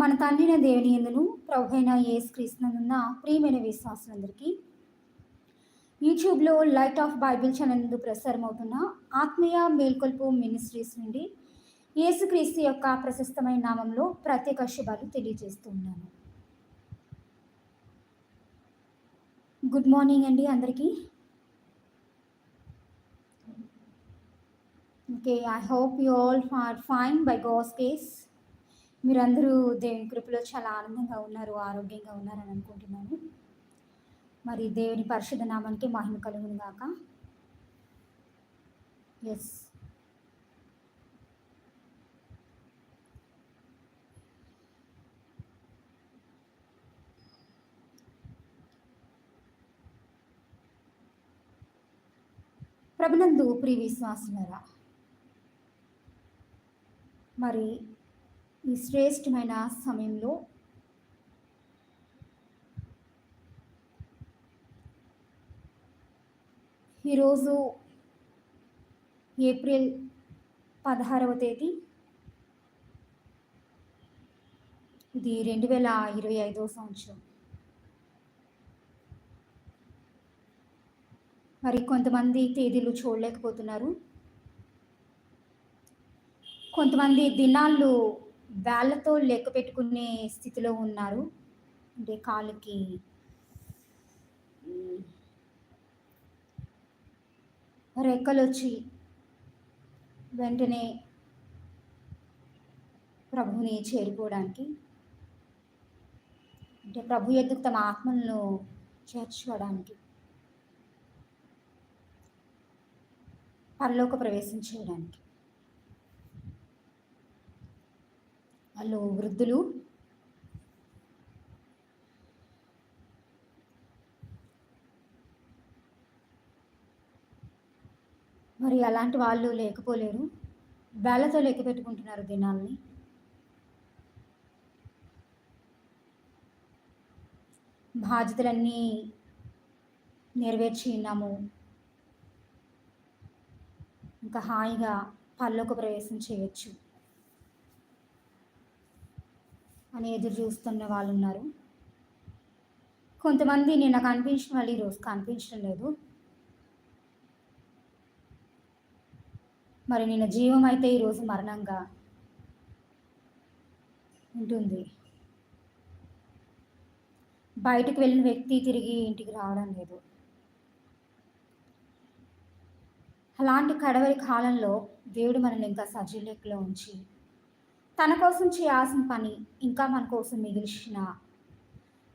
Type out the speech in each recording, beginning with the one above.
మన తండ్రిన దేవుని ఎందును ప్రభుైన యేసు క్రీస్తునందున్న ప్రియమైన విశ్వాసులందరికీ యూట్యూబ్లో లైట్ ఆఫ్ బైబిల్ ఛానల్ నందు ప్రసారం అవుతున్న ఆత్మీయ మేల్కొల్పు మినిస్ట్రీస్ నుండి యేసుక్రీస్తు యొక్క ప్రశస్తమైన నామంలో ప్రత్యేక శుభాలు తెలియజేస్తూ ఉన్నాను. గుడ్ మార్నింగ్ అండి అందరికీ. Okay I hope you all are fine by God's grace మీరందరూ దేవుని కృపలో చాలా ఆనందంగా ఉన్నారు ఆరోగ్యంగా ఉన్నారని అనుకుంటున్నాను. మరి దేవుని పరిశుద్ధ నామానికి మహిమ కలుగును గాక. ఎస్ ప్రభునందు ప్రియ విశ్వాసులరా మరి ఈ శ్రేష్టమైన సమయంలో ఈరోజు ఏప్రిల్ పదహారవ తేదీ ఇది రెండు వేల ఇరవై ఐదవ సంవత్సరం. మరి కొంతమంది తేదీలు చూడలేకపోతున్నారు. కొంతమంది దినాళ్ళు వేళ్ళతో లెక్క పెట్టుకునే స్థితిలో ఉన్నారు. అంటే కాళ్ళకి రెక్కలు వచ్చి వెంటనే ప్రభుని చేరుకోవడానికి అంటే ప్రభు ఎద్దుకు తమ ఆత్మలను చేర్చుకోవడానికి పరలోక ప్రవేశం చేయడానికి. వాళ్ళు వృద్ధులు. మరి అలాంటి వాళ్ళు లేకపోలేరు. వేళతో లెక్క పెట్టుకుంటున్నారు దినాల్ని బాధ్యతలన్నీ నెరవేర్చి ఉన్నాము. ఇంకా హాయిగా పల్లోకి ప్రవేశం చేయొచ్చు. అని ఎదురు చూస్తున్న వాళ్ళు ఉన్నారు కొంతమంది నిన్న కనిపించిన వాళ్ళు ఈరోజు కనిపించడం లేదు. మరి నిన్న జీవం అయితే ఈరోజు మరణంగా ఉంటుంది. బయటకు వెళ్ళిన వ్యక్తి తిరిగి ఇంటికి రావడం లేదు. అలాంటి కడవరి కాలంలో దేవుడు మనల్ని ఇంకా సజీలెక్కలో ఉంచి తన కోసం చేయాల్సిన పని ఇంకా మన కోసం మిగిల్చిన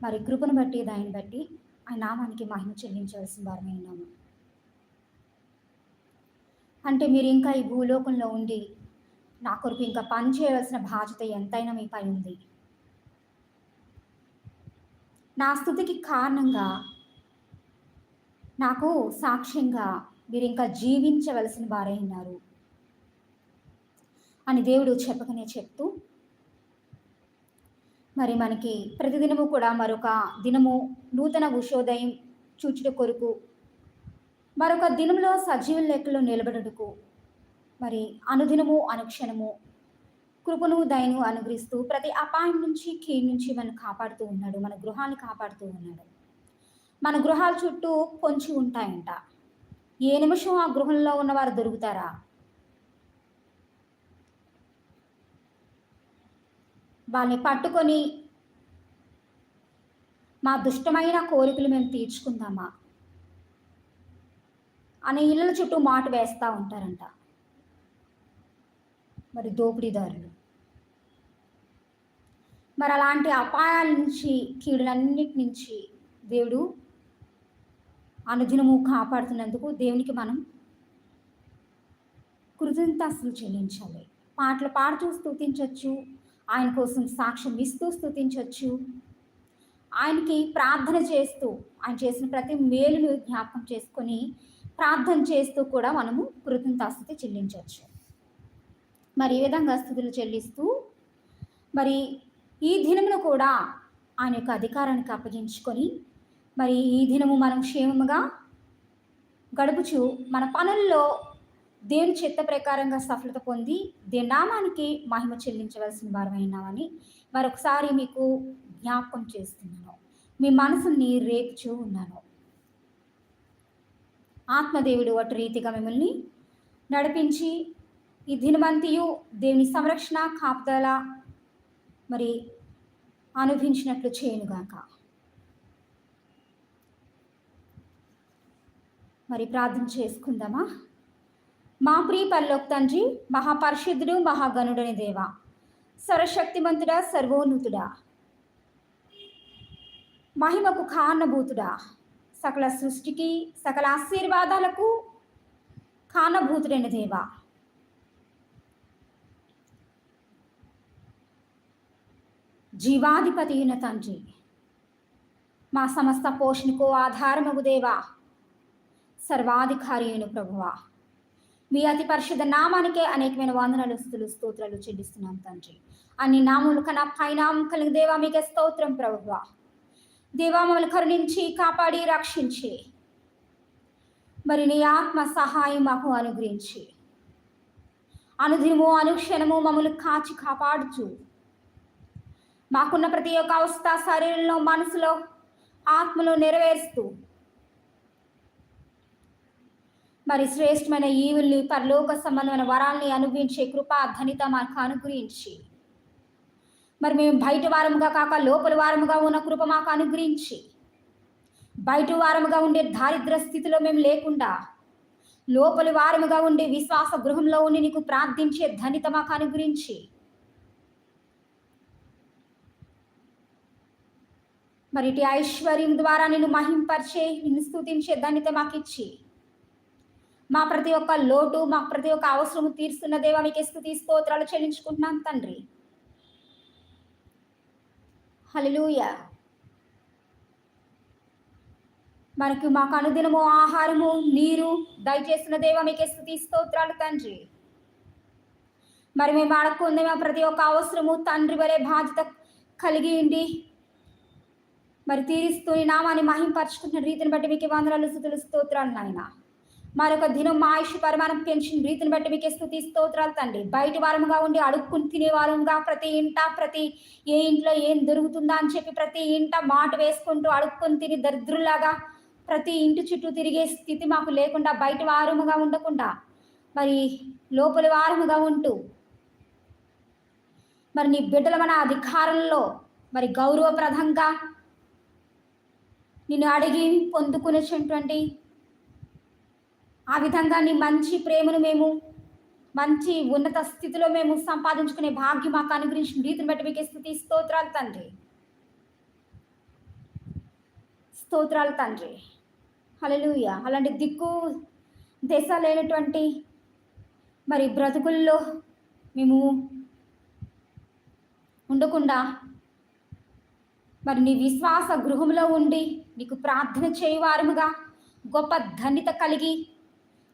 మరి కృపను బట్టి దాన్ని బట్టి ఆ నామానికి మహిమ చెల్లించవలసిన వారమే ఉన్నాము. అంటే మీరు ఇంకా ఈ భూలోకంలో ఉండి నా కొరకు ఇంకా పని చేయవలసిన బాధ్యత ఎంతైనా మీపై ఉంది. నా స్థుతికి కారణంగా నాకు సాక్ష్యంగా మీరు ఇంకా జీవించవలసిన వారే ఉన్నారు. అని దేవుడు చెప్పకనే చెప్తూ మరి మనకి ప్రతిదినము కూడా మరొక దినము నూతన ఉషోదయం చూచుట కొరకు మరొక దినంలో సజీవ లెక్కలో నిలబడుటకు మరి అనుదినము అనుక్షణము కృపను దయను అనుగ్రహిస్తూ ప్రతి అపాయం నుంచి కీడు నుంచి మనం కాపాడుతూ ఉన్నాడు మన గృహాన్ని కాపాడుతూ ఉన్నాడు. మన గృహాల చుట్టూ పొంచి ఉంటాయంట. ఏ నిమిషం ఆ గృహంలో ఉన్నవారు దొరుకుతారా? వాళ్ళని పట్టుకొని మా దుష్టమైన కోరికలు మేము తీర్చుకుందామా? అనే ఇళ్ళ చుట్టూ మాట వేస్తూ ఉంటారంట. మరి దోపిడీదారులు. మరి అలాంటి అపాయాల నుంచి కీడులన్నిటి నుంచి దేవుడు అనుదినము కాపాడుతున్నందుకు దేవునికి మనం కృతజ్ఞతలు చెల్లించాలి. పాటలు పాడుతూ స్థుతించవచ్చు ఆయన కోసం సాక్ష్యం ఇస్తూ స్థుతించవచ్చు ఆయనకి ప్రార్థన చేస్తూ ఆయన చేసిన ప్రతి మేలును జ్ఞాపకం చేసుకొని ప్రార్థన చేస్తూ కూడా మనము కృతజ్ఞతాస్థుతి చెల్లించవచ్చు మరి ఈ విధంగా స్థుతులు చెల్లిస్తూ మరి ఈ దినమును కూడా ఆయన యొక్క అధికారానికి అప్పగించుకొని మరి ఈ దినము మనం క్షేమముగా గడుపుచు మన పనుల్లో దేవుని చిత్త ప్రకారంగా సఫలత పొంది దేని నామానికి మహిమ చెల్లించవలసిన వారమైనామని మరొకసారి మీకు జ్ఞాపకం చేస్తున్నాను. మీ మనసుని రేపుచూ ఉన్నాను. ఆత్మదేవుడు అటు రీతిగా మిమ్మల్ని నడిపించి ఈ దినమంతియు దేవుని సంరక్షణ కాపుదల మరి అనుభవించినట్లు చేయనుగాక. మరి ప్రార్థన చేసుకుందామా? మా ప్రియ పరలోక తండ్రి మహాపరిశుద్ధుడు మహాగణుడని దేవ సర్వశక్తిమంతుడా సర్వోన్నతుడా మహిమకు కారణభూతుడా సకల సృష్టికి సకల ఆశీర్వాదాలకు కారణభూతుడైన దేవా. జీవాధిపతి అయిన తండ్రి మా సమస్త పోషణకు ఆధారమగు దేవా సర్వాధికారి అయిన ప్రభువా. మీ అతి పరిశుద్ధ నామానికే అనేకమైన వందనాలు స్థుతులు స్తోత్రాలు చెల్లిస్తున్నాం తండ్రి. అన్ని నాములు కన్నా పైనామం కలిగిన దేవా మీకే స్తోత్రం ప్రభువ. దేవా మమ్మల్ని కరుణించి కాపాడి రక్షించి. మరి నీ ఆత్మ సహాయం మాకు అనుగ్రహించి. అనుదినము అనుక్షణము మమ్మల్ని కాచి కాపాడుచు. మాకున్న ప్రతి ఒక్క అవస్థ శరీరంలో మనసులో ఆత్మలో నెరవేరుస్తూ. మరి శ్రేష్టమైన ఈవుల్ని పరలోక సంబంధమైన వరాల్ని అనుభవించే కృప ధనిత మాకు అనుగ్రహించి. మరి మేము బయట వారముగా కాక లోపల వారముగా ఉన్న కృప మాకు అనుగ్రహించి. బయట వారముగా ఉండే దారిద్ర స్థితిలో మేము లేకుండా లోపలి వారముగా ఉండే విశ్వాస గృహంలో ఉండి నీకు ప్రార్థించే ధనిత మాకు అనుగ్రహించి. మరి ఇటు ఐశ్వర్యం ద్వారా నిన్ను మహింపరిచే నిన్ను స్థుతించే ధనిత మాకిచ్చి. ఇచ్చి మా ప్రతి ఒక్క లోటు మా ప్రతి ఒక్క అవసరము తీరుస్తున్న దేవా మీకు స్థుతి స్తోత్రాలు చెల్లించుకుంటున్నాను తండ్రి. హలలుయ మనకు మాకు అనుదినము ఆహారము నీరు దయచేస్తున్న దేవా మీకు స్థుతి స్తోత్రాలు తండ్రి. మరి మేము అడగకుందే మా ప్రతి ఒక్క అవసరము తండ్రి వలె బాధ్యత కలిగి ఉండి మరి తీరుస్తూ నామాన్ని మహింపరచుకుంటున్న రీతిని బట్టి మీకు వందనాలు స్థుతులు స్తోత్రాలు నాయనా. మరొక దినం మా ఆయుష్ పరిమాణం పెంచిన రీతిని బట్టి మీకు స్థుతి స్తోత్రాలు తండ్రి. బయట వారముగా ఉండి అడుక్కుని తినే వారంగా ప్రతి ఇంట ప్రతి ఏ ఇంట్లో ఏం దొరుకుతుందా అని చెప్పి ప్రతి ఇంట మాట వేసుకుంటూ అడుక్కుని తిని దరిద్రులాగా ప్రతి ఇంటి చుట్టూ తిరిగే స్థితి మాకు లేకుండా బయట వారముగా ఉండకుండా మరి లోపలి వారముగా ఉంటూ మరి నీ బిడ్డల మన అధికారంలో మరి గౌరవప్రదంగా నిన్ను అడిగి పొందుకునేటువంటి ఆ విధంగా నీ మంచి ప్రేమను మేము మంచి ఉన్నత స్థితిలో మేము సంపాదించుకునే భాగ్యం మాకు అనుగ్రహించిన రీతిని బట్టి మీకు స్థుతి స్తోత్రాలు తండ్రి. స్తోత్రాలు తండ్రి. హలలుయ అలాంటి దిక్కు దశ లేనటువంటి మరి బ్రతుకుల్లో మేము ఉండకుండా మరి నీ విశ్వాస గృహంలో ఉండి నీకు ప్రార్థన చేయవారముగా గొప్ప ధన్యత కలిగి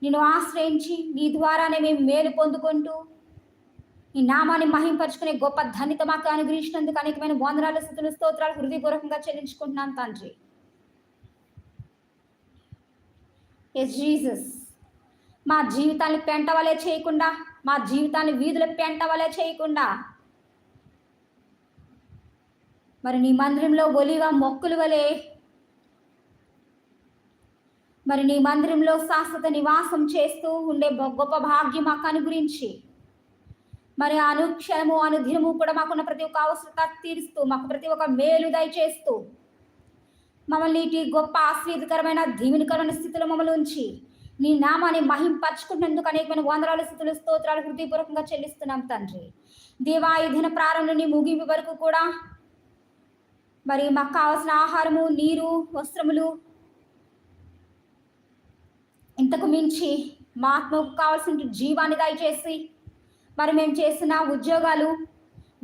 నిన్ను ఆశ్రయించి నీ ద్వారానే మేము మేలు పొందుకుంటూ నీ నామాన్ని మహింపరుచుకునే గొప్ప ధన్యత మాకు అనుగ్రహించినందుకు అనేకమైన వందనాలు స్థుతులు స్తోత్రాలు హృదయపూర్వకంగా చెల్లించుకుంటున్నాను తండ్రి. ఎస్ జీసస్ మా జీవితాన్ని పెంట వలె చేయకుండా మా జీవితాన్ని వీధుల పెంట వలె చేయకుండా మరి నీ మందిరంలో ఒలివ మొక్కులు వలె మరి నీ మందిరంలో శాశ్వత నివాసం చేస్తూ ఉండే గొప్ప భాగ్యం మాకు అనుగురించి మరి అనుక్షణము అనుదినము కూడా మాకున్న ప్రతి ఒక్క అవసరత తీరుస్తూ మాకు ప్రతి ఒక్క మేలు దయచేస్తూ మమ్మల్ని ఇటు గొప్ప ఆశ్రీతకరమైన దీవెనకరమైన స్థితిలో మమ్మల్ని ఉంచి నీ నామాన్ని మహింపరచుకున్నందుకు అనేకమైన వందరాలు స్థితులు స్తోత్రాలు హృదయపూర్వకంగా చెల్లిస్తున్నాం తండ్రి. దేవా ఈ దిన ప్రారంభం ముగింపు వరకు కూడా మరి మాకు కావాల్సిన ఆహారము నీరు వస్త్రములు ఇంతకు మించి మా ఆత్మకు కావాల్సిన జీవాన్ని దయచేసి మరి మేము చేసిన ఉద్యోగాలు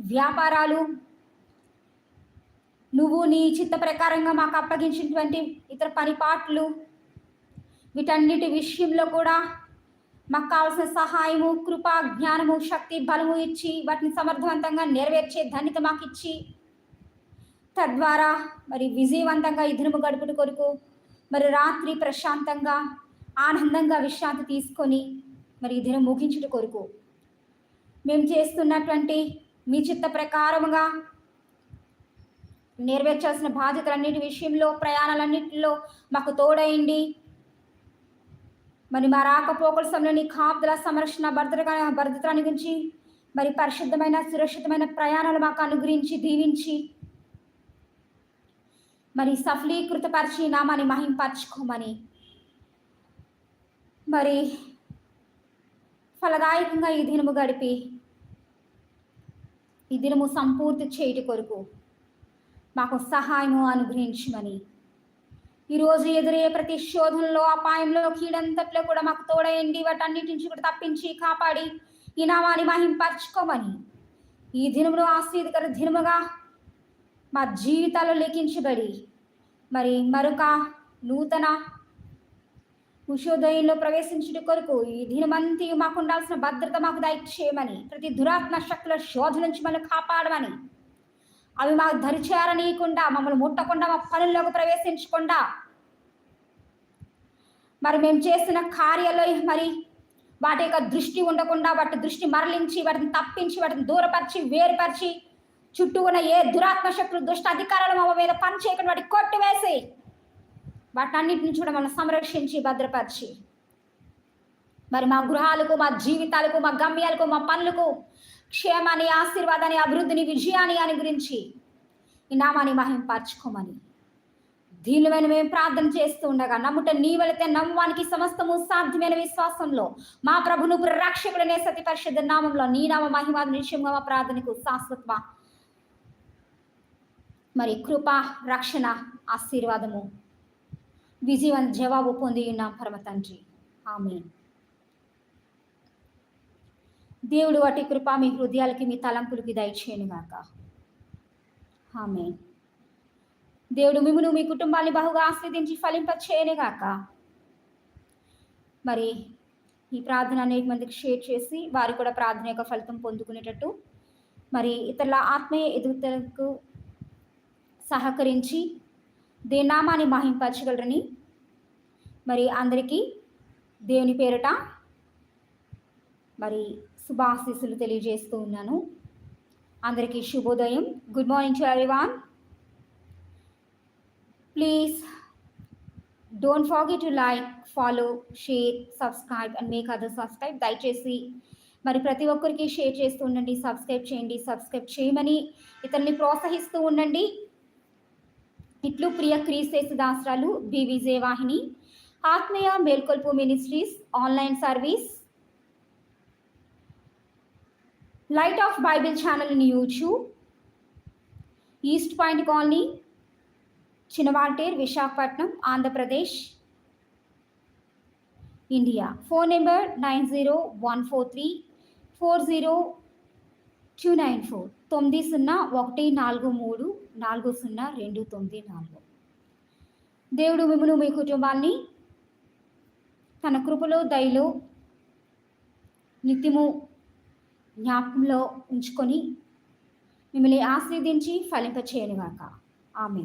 వ్యాపారాలు నువ్వు నీ చిత్త ప్రకారంగా మాకు అప్పగించినటువంటి ఇతర పనిపాట్లు వీటన్నిటి విషయంలో కూడా మాకు కావాల్సిన సహాయము కృప జ్ఞానము శక్తి బలము ఇచ్చి వాటిని సమర్థవంతంగా నెరవేర్చే ధన్యత మాకు ఇచ్చి తద్వారా మరి విజయవంతంగా ఈ దినము గడుపుట కొరకు మరి రాత్రి ప్రశాంతంగా ఆనందంగా విశ్రాంతి తీసుకొని మరి ఈ దినం ముగించుట కొరకు. మేము చేస్తున్నటువంటి మీ చిత్త ప్రకారముగా నెరవేర్చాల్సిన బాధ్యతలన్నిటి విషయంలో ప్రయాణాలన్నింటిలో మాకు తోడైంది మరి మా రాకపోకల సమయంలో నీ కాపుదల సంరక్షణ భద్రత భద్రతని గురించి మరి పరిశుద్ధమైన సురక్షితమైన ప్రయాణాలు మాకు అనుగ్రహించి దీవించి మరి సఫలీకృతపరిచి నామాన్ని మహింపరచుకోమని మరి ఫలదాయకంగా ఈ దినము గడిపి ఈ దినము సంపూర్తి చేయటి కొరకు మాకు సహాయము అనుగ్రహించమని. ఈరోజు ఎదురయ్యే ప్రతి శోధనలో అపాయంలో కీడంతట్లో కూడా మాకు తోడయండి వాటన్నిటి నుంచి కూడా తప్పించి కాపాడి ఈ నామాన్ని మహింపరచుకోమని. ఈ దినమును ఆశీర్కర దినముగా మా జీవితాలు లెక్కించబడి మరి మరొక నూతన కుశోదయంలో ప్రవేశించుట కొరకు ఈ దినమంతి మాకు ఉండాల్సిన భద్రత మాకు దయచేయమని ప్రతి దురాత్మ శక్తుల శోధ నుంచి మనం కాపాడమని. అవి మాకు దరిచేరనీయకుండా మమ్మల్ని ముట్టకుండా మా పనుల్లోకి ప్రవేశించకుండా. మరి మేము చేసిన కార్యాల్లో మరి వాటి యొక్క దృష్టి ఉండకుండా వాటి దృష్టి మరలించి వాటిని తప్పించి వాటిని దూరపరిచి వేరుపరిచి చుట్టూ ఉన్న ఏ దురాత్మ శక్తులు దుష్ట అధికారాలు మా మీద పనిచేయకుండా వాటి కొట్టివేసి వాటన్నిటి కూడా మనం సంరక్షించి భద్రపరిచి. మరి మా గృహాలకు మా జీవితాలకు మా గమ్యాలకు మా పనులకు క్షేమాన్ని ఆశీర్వాదాన్ని అభివృద్ధిని విజయాన్ని అని గురించి ఈ నామాన్ని మహింపరచుకోమని. దీనిమైన మేము ప్రార్థన చేస్తూ ఉండగా నమ్ముట నీ వెళితే నమ్మవానికి సమస్తము సాధ్యమైన విశ్వాసంలో మా ప్రభును రక్షకుడనే సతి పరిషత్ నామంలో నీ నామ మహిమ నిశ్చయంగా మా ప్రార్థనకు శాశ్వత్వ మరి కృప రక్షణ ఆశీర్వాదము విజయవంత జవాబు పొంది ఉన్నాం పరమ తండ్రి. ఆమె దేవుడు వాటి కృప మీ హృదయాలకి మీ తలంపులకి దయచేయనుగాక ఆమె దేవుడు మిమ్మను మీ కుటుంబాన్ని బహుగా ఆస్వాదించి ఫలింపచేయనుగాక మరి ఈ ప్రార్థన అనేక మందికి షేర్ చేసి వారు కూడా ప్రార్థన యొక్క ఫలితం పొందుకునేటట్టు మరి ఇతరుల ఆత్మీయ ఎదుగుదలకు సహకరించి దేనామాన్ని మహింపరచగలరని? మరి అందరికీ దేవుని పేరట మరి శుభాశీస్సులు తెలియజేస్తూ ఉన్నాను. అందరికీ శుభోదయం. Good morning to everyone please don't forget to like follow share subscribe and make other subscribe దయచేసి మరి ప్రతి ఒక్కరికి షేర్ చేస్తూ ఉండండి సబ్స్క్రైబ్ చేయండి సబ్స్క్రైబ్ చేయమని ఇతన్ని ప్రోత్సహిస్తూ ఉండండి. ఇట్లు ప్రియ క్రీస్తేసు దాసరాలు బి. విజయవాహిని. ఆత్మీయ మేల్కొల్పు ministries online service. Light of Bible channel YouTube East Point colony Chinawaltair Visakhapatnam Andhra Pradesh. India. Phone number nine zero one four three four zero two nine four తొమ్మిది సున్నా ఒకటి నాలుగు మూడు నాలుగు సున్నా రెండు తొమ్మిది నాలుగు. దేవుడు మిమ్మల్ని మీ కుటుంబాన్ని తన కృపలో దయలో నిత్యము జ్ఞాపకంలో ఉంచుకొని మిమ్మల్ని ఆస్వాదించి ఫలింపచేయనుగాక. ఆమె